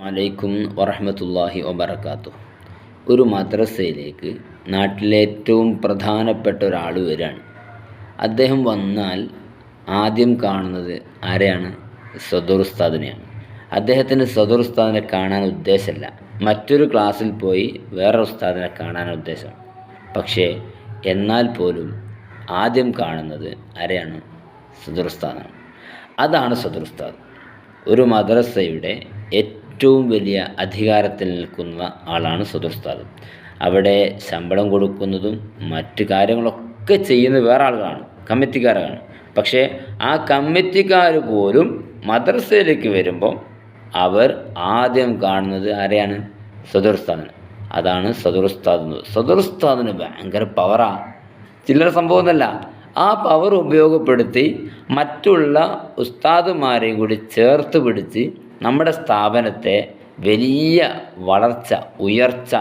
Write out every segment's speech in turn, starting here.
വലൈക്കും വറഹമത്തല്ലാഹി വബർക്കാത്തു ഒരു മദ്രസയിലേക്ക് നാട്ടിലെ ഏറ്റവും പ്രധാനപ്പെട്ട ഒരാൾ വരികയാണ് അദ്ദേഹം വന്നാൽ ആദ്യം കാണുന്നത് ആരെയാണ്? സദുർ ഉസ്താദിനെയാണ്. അദ്ദേഹത്തിന് സദുർ ഉസ്താദിനെ കാണാൻ ഉദ്ദേശമല്ല. മറ്റൊരു ക്ലാസ്സിൽ പോയി വേറെ ഉസ്താദിനെ കാണാൻ ഉദ്ദേശമാണ്. പക്ഷേ എന്നാൽ പോലും ആദ്യം കാണുന്നത് ആരെയാണ്? സദുർ അതാണ് സദുർ ഉസ്താദ്. ഒരു മദ്രസയുടെ ഏറ്റവും വലിയ അധികാരത്തിൽ നിൽക്കുന്ന ആളാണ് സദുർസ്ഥാദ് അവിടെ ശമ്പളം കൊടുക്കുന്നതും മറ്റു കാര്യങ്ങളൊക്കെ ചെയ്യുന്ന വേറെ ആളുകളാണ് കമ്മിറ്റിക്കാരാണ്. പക്ഷേ ആ കമ്മിറ്റിക്കാർ പോലും മദ്രസയിലേക്ക് വരുമ്പോൾ അവർ ആദ്യം കാണുന്നത് ആരെയാണ്? സദുർസ്ഥാദിന് അതാണ് സദുർസ്ഥാദ് സദുർസ്ഥാദിന് ഭയങ്കര പവറാണ് ചില്ലറ സംഭവമൊന്നുമല്ല ആ പവർ ഉപയോഗപ്പെടുത്തി മറ്റുള്ള ഉസ്താദുമാരെയും കൂടി ചേർത്ത് പിടിച്ച് നമ്മുടെ സ്ഥാപനത്തെ വലിയ വളർച്ച ഉയർച്ച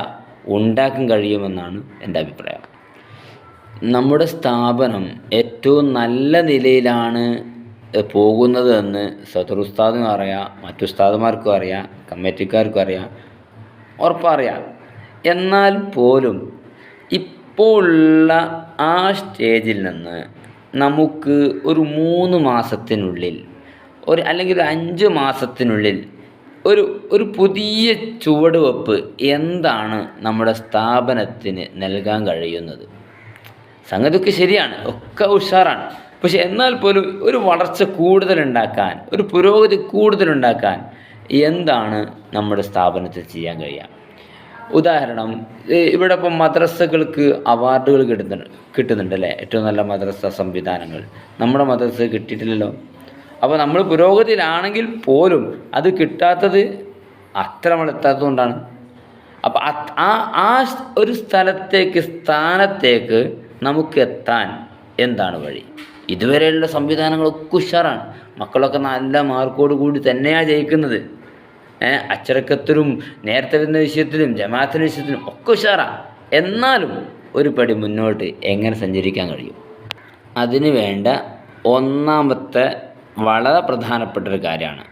ഉണ്ടാക്കാൻ കഴിയുമെന്നാണ് എന്റെ അഭിപ്രായം. നമ്മുടെ സ്ഥാപനം ഏറ്റവും നല്ല നിലയിലാണ് പോകുന്നത് എന്ന് അറിയാം മറ്റു ഉസ്താദുമാർക്കും അറിയാം കമ്മിറ്റിക്കാർക്കും അറിയാം ഉറപ്പറിയാം. എന്നാൽ പോലും ഇപ്പോൾ ഉള്ള ആ സ്റ്റേജിൽ നിന്ന് നമുക്ക് ഒരു മൂന്ന് മാസത്തിനുള്ളിൽ ഒരു അല്ലെങ്കിൽ ഒരു അഞ്ച് മാസത്തിനുള്ളിൽ ഒരു ഒരു പുതിയ ചുവടുവെപ്പ് എന്താണ് നമ്മുടെ സ്ഥാപനത്തിന് നൽകാൻ കഴിയുന്നത്? സംഗതിയൊക്കെ ശരിയാണ് ഒക്കെ ഉഷാറാണ്. പക്ഷെ എന്നാൽ പോലും ഒരു വളർച്ച കൂടുതലുണ്ടാക്കാൻ ഒരു പുരോഗതി കൂടുതലുണ്ടാക്കാൻ എന്താണ് നമ്മുടെ സ്ഥാപനത്തിൽ ചെയ്യാൻ കഴിയുക? ഉദാഹരണം ഇവിടെ ഇപ്പം മദ്രസകൾക്ക് അവാർഡുകൾ കിട്ടുന്നുണ്ട് കിട്ടുന്നുണ്ട് അല്ലേ? ഏറ്റവും നല്ല മദ്രസ സംവിധാനങ്ങൾ. നമ്മുടെ മദ്രസ കിട്ടിയിട്ടില്ലല്ലോ? അപ്പോൾ നമ്മൾ പുരോഗതിയിലാണെങ്കിൽ പോലും അത് കിട്ടാത്തത് അത്ര നമ്മൾ എത്താത്തതുകൊണ്ടാണ്. അപ്പോൾ ആ ആ ഒരു സ്ഥലത്തേക്ക് സ്ഥാനത്തേക്ക് നമുക്ക് എത്താൻ എന്താണ് വഴി? ഇതുവരെയുള്ള സംവിധാനങ്ങളൊക്കെ ഉഷാറാണ്. മക്കളൊക്കെ നല്ല മാർക്കോട് കൂടി തന്നെയാണ് ജയിക്കുന്നത്. അച്ചടക്കത്തിലും നേരത്തെ വരുന്ന വിഷയത്തിലും ജമാഅത്തിന്റെ വിഷയത്തിലും ഒക്കെ ഉഷാറാണ് എന്നാലും ഒരു പടി മുന്നോട്ട് എങ്ങനെ സഞ്ചരിക്കാൻ കഴിയും? അതിന് വേണ്ട ഒന്നാമത്തെ വളരെ പ്രധാനപ്പെട്ട ഒരു കാര്യമാണ്.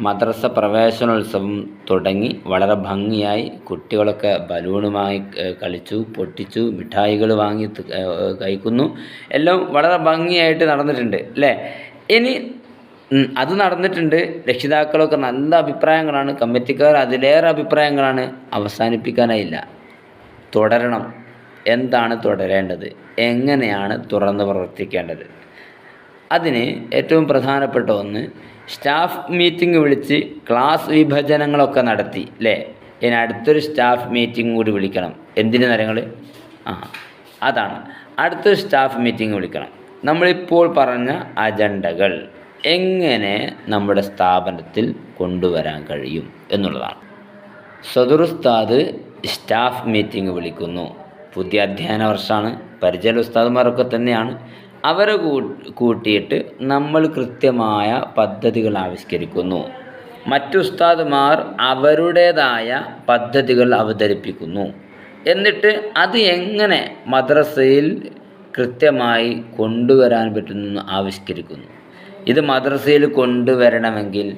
മദ്രസ പ്രവേശനോത്സവം തുടങ്ങി വളരെ ഭംഗിയായി കുട്ടികളൊക്കെ ബലൂണുമായി കളിച്ചു പൊട്ടിച്ചു മിഠായികൾ വാങ്ങി കഴിക്കുന്നു. എല്ലാം വളരെ ഭംഗിയായിട്ട് നടന്നിട്ടുണ്ട് അല്ലേ? ഇനി അത് നടന്നിട്ടുണ്ട്. രക്ഷിതാക്കളൊക്കെ നല്ല അഭിപ്രായങ്ങളാണ്. കമ്മിറ്റിക്കാർ അതിലേറെ അഭിപ്രായങ്ങളാണ് അവസാനിപ്പിക്കാനായില്ല. തുടരണം. എന്താണ് തുടരേണ്ടത്? എങ്ങനെയാണ് തുറന്ന് പ്രവർത്തിക്കേണ്ടത്? അതിന് ഏറ്റവും പ്രധാനപ്പെട്ട ഒന്ന് സ്റ്റാഫ് മീറ്റിംഗ് വിളിച്ച് ക്ലാസ് വിഭജനങ്ങളൊക്കെ നടത്തി അല്ലേ ഇനി അടുത്തൊരു സ്റ്റാഫ് മീറ്റിംഗ് കൂടി വിളിക്കണം. എന്തിനു നേരങ്ങൾ ആ അതാണ്. അടുത്തൊരു സ്റ്റാഫ് മീറ്റിംഗ് വിളിക്കണം. നമ്മളിപ്പോൾ പറഞ്ഞ അജണ്ടകൾ എങ്ങനെ നമ്മുടെ സ്ഥാപനത്തിൽ കൊണ്ടുവരാൻ കഴിയും എന്നുള്ളതാണ്. സദുറുസ്താദ് സ്റ്റാഫ് മീറ്റിംഗ് വിളിക്കുന്നു. പുതിയ അധ്യയന വർഷമാണ് പരിചയ ഉസ്താദുമാരൊക്കെ തന്നെയാണ്. അവരെ കൂട്ടിയിട്ട് നമ്മൾ കൃത്യമായ പദ്ധതികൾ ആവിഷ്കരിക്കുന്നു. മറ്റു ഉസ്താദുമാർ അവരുടേതായ പദ്ധതികൾ അവതരിപ്പിക്കുന്നു. എന്നിട്ട് അത് എങ്ങനെ മദ്രസയിൽ കൃത്യമായി കൊണ്ടുവരാൻ പറ്റുമെന്ന് ആവിഷ്കരിക്കുന്നു. ഇത് മദ്രസയിൽ കൊണ്ടുവരണമെങ്കിൽ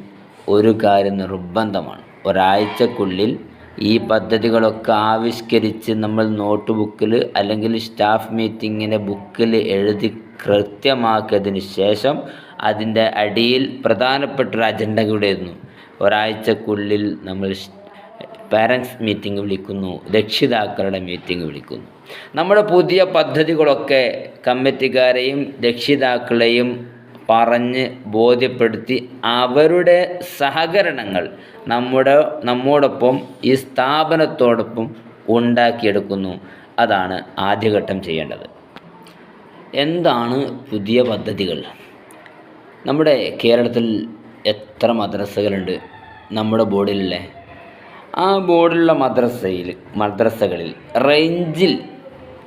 ഒരു കാര്യം നിർബന്ധമാണ്. ഒരാഴ്ചക്കുള്ളിൽ ഈ പദ്ധതികളൊക്കെ ആവിഷ്കരിച്ച് നമ്മൾ നോട്ട് ബുക്കിൽ അല്ലെങ്കിൽ സ്റ്റാഫ് മീറ്റിങ്ങിന്റെ ബുക്കിൽ എഴുതി കൃത്യമാക്കിയതിന് ശേഷം അതിന്റെ അടിയിൽ പ്രധാനപ്പെട്ട ഒരു അജണ്ട കൂടെയായിരുന്നു ഒരാഴ്ചക്കുള്ളിൽ നമ്മൾ പാരൻസ് മീറ്റിംഗ് വിളിക്കുന്നു രക്ഷിതാക്കളുടെ മീറ്റിംഗ് വിളിക്കുന്നു. നമ്മുടെ പുതിയ പദ്ധതികളൊക്കെ കമ്മിറ്റിക്കാരെയും രക്ഷിതാക്കളെയും പറഞ്ഞ് ബോധ്യപ്പെടുത്തി അവരുടെ സഹകരണങ്ങൾ നമ്മുടെ നമ്മോടൊപ്പം ഈ സ്ഥാപനത്തോടൊപ്പം ഉണ്ടാക്കിയെടുക്കുന്നു. അതാണ് ആദ്യഘട്ടം ചെയ്യേണ്ടത്. എന്താണ് പുതിയ പദ്ധതികൾ? നമ്മുടെ കേരളത്തിൽ എത്ര മദ്രസകളുണ്ട് നമ്മുടെ ബോർഡിലല്ലേ? ആ ബോർഡിലുള്ള മദ്രസയിൽ മദ്രസകളിൽ റേഞ്ചിൽ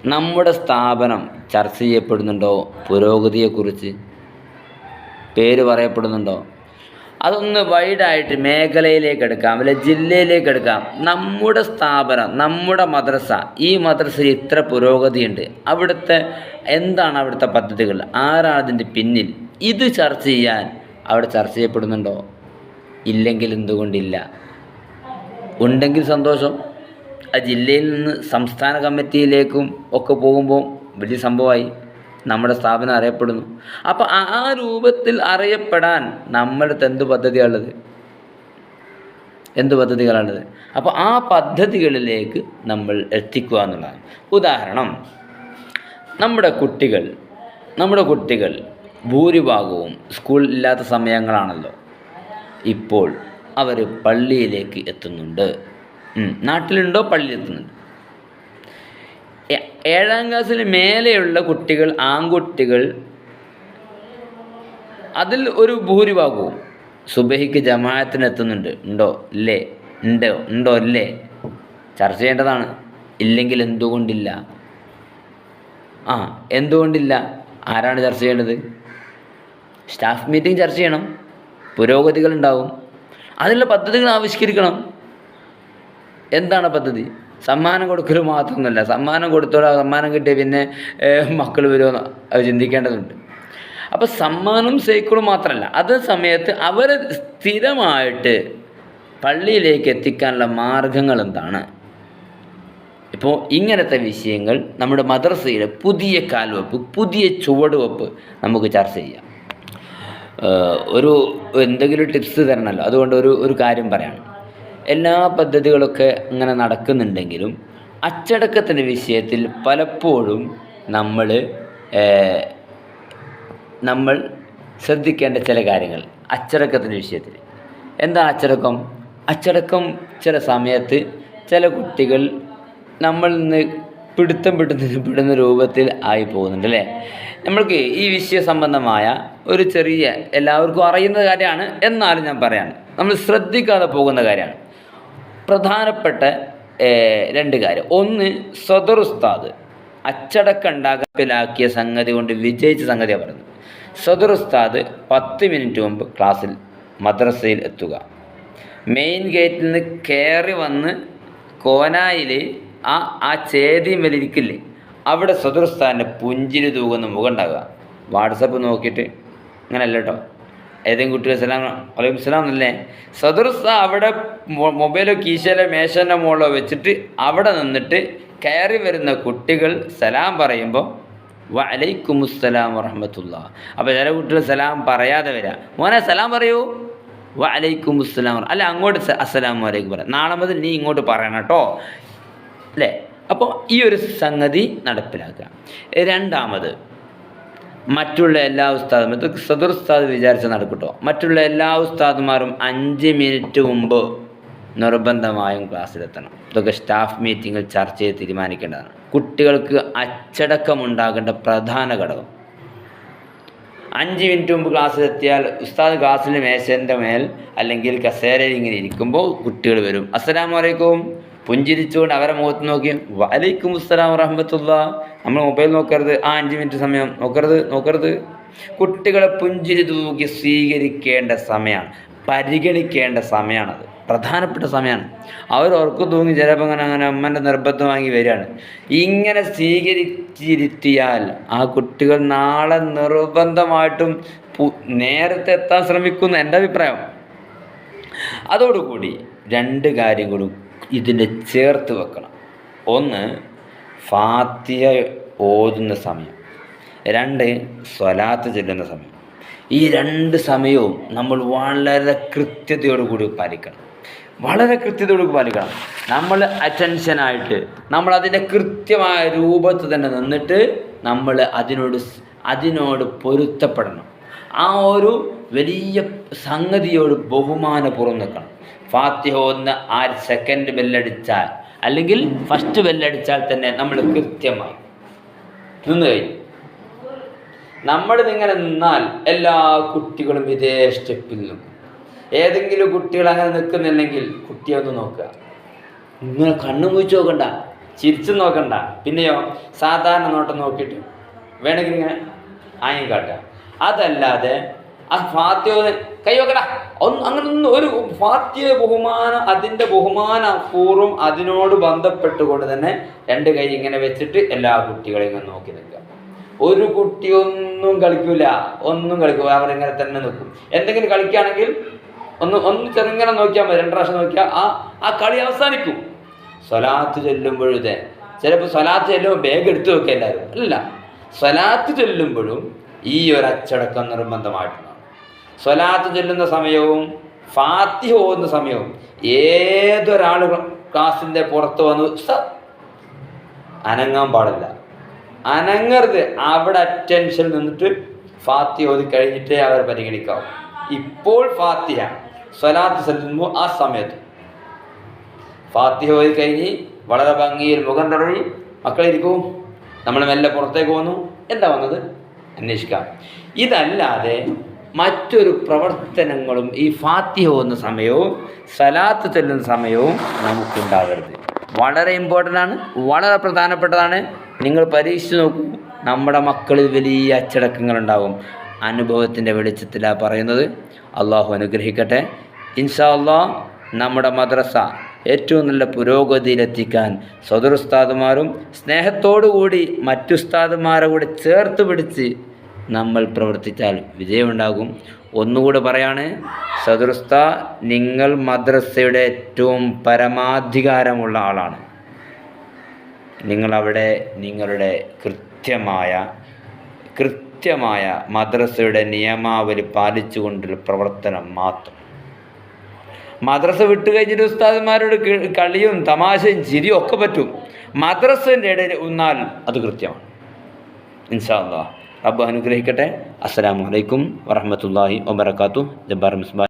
നമ്മുടെ സ്ഥാപനം ചർച്ച ചെയ്യപ്പെടുന്നുണ്ടോ? പുരോഗതിയെക്കുറിച്ച് പേര് പറയപ്പെടുന്നുണ്ടോ? അതൊന്ന് വൈഡായിട്ട് മേഖലയിലേക്ക് എടുക്കാം അല്ലെ ജില്ലയിലേക്ക് എടുക്കാം. നമ്മുടെ സ്ഥാപനം നമ്മുടെ മദ്രസ ഈ മദ്രസയിൽ ഇത്ര പുരോഗതിയുണ്ട്. അവിടുത്തെ എന്താണ് അവിടുത്തെ പദ്ധതികൾ? ആരാണ് അതിന്റെ പിന്നിൽ? ഇത് ചർച്ച ചെയ്യാൻ അവിടെ ചർച്ച ചെയ്യപ്പെടുന്നുണ്ടോ? ഇല്ലെങ്കിൽ എന്തുകൊണ്ടില്ല? ഉണ്ടെങ്കിൽ സന്തോഷം. ആ ജില്ലയിൽ നിന്ന് സംസ്ഥാന കമ്മിറ്റിയിലേക്കും ഒക്കെ പോകുമ്പോൾ വലിയ സംഭവമായി. നമ്മുടെ സ്ഥാപനം അറിയപ്പെടുന്നു. അപ്പോൾ ആ രൂപത്തിൽ അറിയപ്പെടാൻ നമ്മുടെ അടുത്ത് എന്ത് പദ്ധതിയാണുള്ളത്? എന്ത് പദ്ധതികളാണുള്ളത്? അപ്പോൾ ആ പദ്ധതികളിലേക്ക് നമ്മൾ എത്തിക്കുക എന്നുള്ളതാണ്. ഉദാഹരണം നമ്മുടെ കുട്ടികൾ നമ്മുടെ കുട്ടികൾ ഭൂരിഭാഗവും സ്കൂൾ ഇല്ലാത്ത സമയങ്ങളാണല്ലോ. ഇപ്പോൾ അവർ പള്ളിയിലേക്ക് എത്തുന്നുണ്ട്. നാട്ടിലുണ്ടോ? ഏ- ഏഴാം ക്ലാസ്സിൽ മേലെയുള്ള കുട്ടികൾ ആൺകുട്ടികൾ അതിൽ ഒരു ഭൂരിഭാഗവും സുബഹിക്ക് ജമാഅത്തിന് എത്തുന്നുണ്ട് ഉണ്ടോ? ഇല്ലേ? ഉണ്ടോ? ഉണ്ടോ? ഇല്ലേ? ചർച്ച ചെയ്യേണ്ടതാണ്. ഇല്ലെങ്കിൽ എന്തുകൊണ്ടില്ല? ആ എന്തുകൊണ്ടില്ല? ആരാണ് ചർച്ച ചെയ്യേണ്ടത്? സ്റ്റാഫ് മീറ്റിംഗ് ചർച്ച ചെയ്യണം. പുരോഗതികൾ ഉണ്ടാവും. അതിനുള്ള പദ്ധതികൾ ആവിഷ്കരിക്കണം. എന്താണ് പദ്ധതി? സമ്മാനം കൊടുക്കൽ മാത്രമൊന്നുമല്ല. സമ്മാനം കൊടുത്തോളാം സമ്മാനം കിട്ടിയ പിന്നെ മക്കൾ വരുമെന്ന് അത് ചിന്തിക്കേണ്ടതുണ്ട്. അപ്പോൾ സമ്മാനം സൈക്കിളും മാത്രമല്ല അതേ സമയത്ത് അവർ സ്ഥിരമായിട്ട് പള്ളിയിലേക്ക് എത്തിക്കാനുള്ള മാർഗങ്ങൾ എന്താണ്? ഇപ്പോൾ ഇങ്ങനത്തെ വിഷയങ്ങൾ നമ്മുടെ മദ്രസയിലെ പുതിയ കാൽവെപ്പ് പുതിയ ചുവടുവെപ്പ് നമുക്ക് ചർച്ച ചെയ്യാം. ഒരു എന്തെങ്കിലും ടിപ്സ് തരണമല്ലോ അതുകൊണ്ട് ഒരു ഒരു കാര്യം പറയാണ് എല്ലാ പദ്ധതികളൊക്കെ അങ്ങനെ നടക്കുന്നുണ്ടെങ്കിലും അച്ചടക്കത്തിന്റെ വിഷയത്തിൽ പലപ്പോഴും നമ്മൾ നമ്മൾ ശ്രദ്ധിക്കേണ്ട ചില കാര്യങ്ങൾ അച്ചടക്കത്തിന്റെ വിഷയത്തിൽ. എന്താ അച്ചടക്കം? അച്ചടക്കം ചില സമയത്ത് ചില കുട്ടികൾ നമ്മൾ നിന്ന് പിടുത്തം പിടുന്ന പെടുന്ന രൂപത്തിൽ ആയി പോകുന്നുണ്ട് അല്ലേ? നമ്മൾക്ക് ഈ വിഷയ സംബന്ധമായ ഒരു ചെറിയ എല്ലാവർക്കും അറിയുന്ന കാര്യമാണ് എന്നാലും ഞാൻ പറയാണ്. നമ്മൾ ശ്രദ്ധിക്കാതെ പോകുന്ന കാര്യമാണ്. പ്രധാനപ്പെട്ട രണ്ട് കാര്യം. ഒന്ന് സദർ ഉസ്താദ്. അച്ചടക്കം സംഗതി കൊണ്ട് വിജയിച്ച സംഗതിയാണ് പറയുന്നത്. സദർ ഉസ്താദ് പത്ത് മിനിറ്റ് മുമ്പ് ക്ലാസ്സിൽ മദ്രസയിൽ എത്തുക. മെയിൻ ഗേറ്റിൽ നിന്ന് കയറി വന്ന് കോനായിൽ ആ ആ ചേതിമേലിരിക്കില്ലേ അവിടെ സദർ ഉസ്താദിന്റെ പുഞ്ചിരി തൂകുന്ന മുഖം ഉണ്ടാകുക വാട്സപ്പ് നോക്കിയിട്ട്. അങ്ങനെയല്ല കേട്ടോ. ഏതെങ്കിലും കുട്ടികൾ സലാം വലൈക്കും സലാം എന്നല്ലേ? സദർസ അവിടെ മൊബൈലോ കീശയിലോ മേശന്റെ മുകളിലോ വെച്ചിട്ട് അവിടെ നിന്നിട്ട് കയറി വരുന്ന കുട്ടികൾ സലാം പറയുമ്പോൾ വലൈക്കുമുസ്സലാം വറഹമത്തുള്ള. അപ്പോൾ ചില കുട്ടികൾ സലാം പറയാതെ വരാം. മോനെ സലാം പറയൂ. വലൈക്കുമുസ്സലാം അല്ല അങ്ങോട്ട് അസ്സലാം വലൈക്കും പറയാം നാളെ മുതൽ നീ ഇങ്ങോട്ട് പറയണം കേട്ടോ. അല്ലേ? അപ്പോൾ ഈ ഒരു സംഗതി നടപ്പിലാക്കുക. രണ്ടാമത് മറ്റുള്ള എല്ലാ ഉസ്താദും ഇത് സദർ ഉസ്താദ് വിചാരിച്ച് നടക്കട്ടോ. മറ്റുള്ള എല്ലാ ഉസ്താദുമാരും അഞ്ച് മിനിറ്റ് മുമ്പ് നിർബന്ധമായും ക്ലാസ്സിലെത്തണം. ഇതൊക്കെ സ്റ്റാഫ് മീറ്റിങ്ങിൽ ചർച്ച ചെയ്ത് തീരുമാനിക്കേണ്ടതാണ്. കുട്ടികൾക്ക് അച്ചടക്കം ഉണ്ടാകേണ്ട പ്രധാന ഘടകം. അഞ്ച് മിനിറ്റ് മുമ്പ് ക്ലാസ്സിലെത്തിയാൽ ഉസ്താദ് ക്ലാസ്സിൽ മേശന്റെ മേൽ അല്ലെങ്കിൽ കസേരയിൽ ഇങ്ങനെ ഇരിക്കുമ്പോൾ കുട്ടികൾ വരും. അസ്സലാം വലൈക്കും പുഞ്ചിരിച്ചുകൊണ്ട് അവരെ മുഖത്ത് നോക്കി വലൈക്കും അസ്സലാം വറഹമത്തുള്ള. നമ്മൾ മൊബൈൽ നോക്കരുത്. ആ അഞ്ച് മിനിറ്റ് സമയം നോക്കരുത് നോക്കരുത്. കുട്ടികളെ പുഞ്ചിരി തൂക്കി സ്വീകരിക്കേണ്ട സമയമാണ് പരിഗണിക്കേണ്ട സമയമാണത് പ്രധാനപ്പെട്ട സമയമാണ് അവർ ഉറക്കം തൂങ്ങി ചിലപ്പോൾ അങ്ങനെ അങ്ങനെ അമ്മന്റെ നിർബന്ധം വാങ്ങി വരികയാണ്. ഇങ്ങനെ സ്വീകരിച്ചിരുത്തിയാൽ ആ കുട്ടികൾ നാളെ നിർബന്ധമായിട്ടും നേരത്തെ എത്താൻ ശ്രമിക്കുന്നു എന്റെ അഭിപ്രായം. അതോടുകൂടി രണ്ട് കാര്യങ്ങളും ഇതിന്റെ ചേർത്ത് വെക്കണം. ഒന്ന് ഫാത്തിയ ഓതുന്ന സമയം. രണ്ട് സ്വലാത്ത് ചെല്ലുന്ന സമയം. ഈ രണ്ട് സമയവും നമ്മൾ വളരെ കൃത്യതയോടുകൂടി പാലിക്കണം. വളരെ കൃത്യതയോട് പാലിക്കണം. നമ്മൾ അറ്റൻഷനായിട്ട് നമ്മൾ അതിന്റെ കൃത്യമായ രൂപത്തിൽ തന്നെ നിന്നിട്ട് നമ്മൾ അതിനോട് അതിനോട് പൊരുത്തപ്പെടണം. ആ ഒരു വലിയ സംഗതിയോട് ബഹുമാനപൂർവം നിൽക്കണം. ഫാത്തിഹ ഒന്ന് ആ സെക്കൻഡ് ബെല്ലടിച്ചാൽ അല്ലെങ്കിൽ ഫസ്റ്റ് ബെല്ലടിച്ചാൽ തന്നെ നമ്മൾ കൃത്യമായി. നിന്ന് കഴിഞ്ഞു. നമ്മൾ ഇങ്ങനെ നിന്നാൽ എല്ലാ കുട്ടികളും ഇതേ സ്റ്റെപ്പിൽ നിൽക്കും. ഏതെങ്കിലും കുട്ടികൾ അങ്ങനെ നിൽക്കുന്നില്ലെങ്കിൽ കുട്ടിയെ ഒന്ന് നോക്കുക. ഇങ്ങനെ കണ്ണു മുഴിച്ച് നോക്കണ്ട. ചിരിച്ചു നോക്കണ്ട. പിന്നെയോ സാധാരണ നോട്ടം നോക്കിയിട്ട് വേണമെങ്കിൽ ഇങ്ങനെ ആയി കാട്ടുക. അതല്ലാതെ ആ ഫാത്യ കൈ വെക്കടാ. ഒന്ന് അങ്ങനെ ഒന്നും ഒരു ഫാത്യ ബഹുമാന അതിന്റെ ബഹുമാന പൂർവം അതിനോട് ബന്ധപ്പെട്ടുകൊണ്ട് തന്നെ രണ്ട് കൈ ഇങ്ങനെ വെച്ചിട്ട് എല്ലാ കുട്ടികളെയും നോക്കി നിൽക്കുക. ഒരു കുട്ടി ഒന്നും കളിക്കൂല. ഒന്നും കളിക്കൂല. അവരിങ്ങനെ തന്നെ നിൽക്കും. എന്തെങ്കിലും കളിക്കുകയാണെങ്കിൽ ഒന്ന് ഒന്ന് ചെറുങ്ങനെ നോക്കിയാൽ മതി. രണ്ട് പ്രാവശ്യം നോക്കിയാൽ ആ ആ കളി അവസാനിക്കും. സ്വലാത്ത് ചൊല്ലുമ്പോഴും ഇതേ. ചിലപ്പോൾ സ്വലാത്ത് ചെല്ലുമ്പോൾ ബാഗ് എടുത്തു വെക്കുക എല്ലാവരും. അല്ല സ്വലാത്ത് ചൊല്ലുമ്പോഴും ഈ ഒരു അച്ചടക്കം നിർബന്ധമായിട്ടുണ്ട്. സ്വലാത്ത് ചെല്ലുന്ന സമയവും ഫാത്തിഹ പോകുന്ന സമയവും ഏതൊരാൾ ക്ലാസിന്റെ പുറത്ത് വന്ന് അനങ്ങാൻ പാടില്ല. അനങ്ങരുത്. അവിടെ അറ്റൻഷൻ നിന്നിട്ട് ഫാത്തി ഓതി കഴിഞ്ഞിട്ടേ അവർ പരിഗണിക്കാവും. ഇപ്പോൾ ഫാത്തിഹ സ്വലാത്ത് ചെല്ലുമ്പോൾ ആ സമയത്ത്. ഫാത്തിഹ ഓതി കഴിഞ്ഞ് വളരെ ഭംഗിയിൽ മുഖം തടവി മക്കളിരിക്കൂ. നമ്മൾ മെല്ലെ പുറത്തേക്ക് പോന്നു. എന്താ വന്നത്? അന്വേഷിക്കാം. ഇതല്ലാതെ മറ്റൊരു പ്രവർത്തനങ്ങളും ഈ ഫാത്തിഹ പോകുന്ന സമയവും സലാത്ത് ചെല്ലുന്ന സമയവും നമുക്കുണ്ടാകരുത്. വളരെ ഇമ്പോർട്ടന്റ് ആണ് വളരെ പ്രധാനപ്പെട്ടതാണ്. നിങ്ങൾ പരീക്ഷിച്ച് നോക്കൂ നമ്മുടെ മക്കളിൽ വലിയ അച്ചടക്കങ്ങളുണ്ടാകും അനുഭവത്തിന്റെ വെളിച്ചത്തിലാണ് പറയുന്നത്. അള്ളാഹു അനുഗ്രഹിക്കട്ടെ. ഇൻഷാ അള്ളാഹ് നമ്മുടെ മദ്രസ ഏറ്റവും നല്ല പുരോഗതിയിലെത്തിക്കാൻ സദുറുസ്താദുമാരും സ്നേഹത്തോടുകൂടി മറ്റുസ്താദുമാരെ കൂടെ ചേർത്ത് പിടിച്ച് നമ്മൾ പ്രവർത്തിച്ചാൽ വിജയമുണ്ടാകും. ഒന്നുകൂടെ പറയാണ് സദുർസ്ത നിങ്ങൾ മദ്രസയുടെ ഏറ്റവും പരമാധികാരമുള്ള ആളാണ്. നിങ്ങളവിടെ നിങ്ങളുടെ കൃത്യമായ കൃത്യമായ മദ്രസയുടെ നിയമാവലി പാലിച്ചുകൊണ്ടുള്ള പ്രവർത്തനം മാത്രം. മദ്രസ വിട്ടു കഴിഞ്ഞിട്ട് ഉസ്താദന്മാരോട് കളിയും തമാശയും ചിരിയും ഒക്കെ പറ്റും. മദ്രസന്റെ ഇടയിൽ ഉന്നാൽ അത് കൃത്യമാണ്. ഇൻഷാ അല്ലാ റബ്ബ് അനുഗ്രഹിക്കട്ടെ. അസ്സലാമു അലൈക്കും വറഹ്മത്തുള്ളാഹി വബറകാതുഹു. ജബ്ബാർ മിസ്ബാ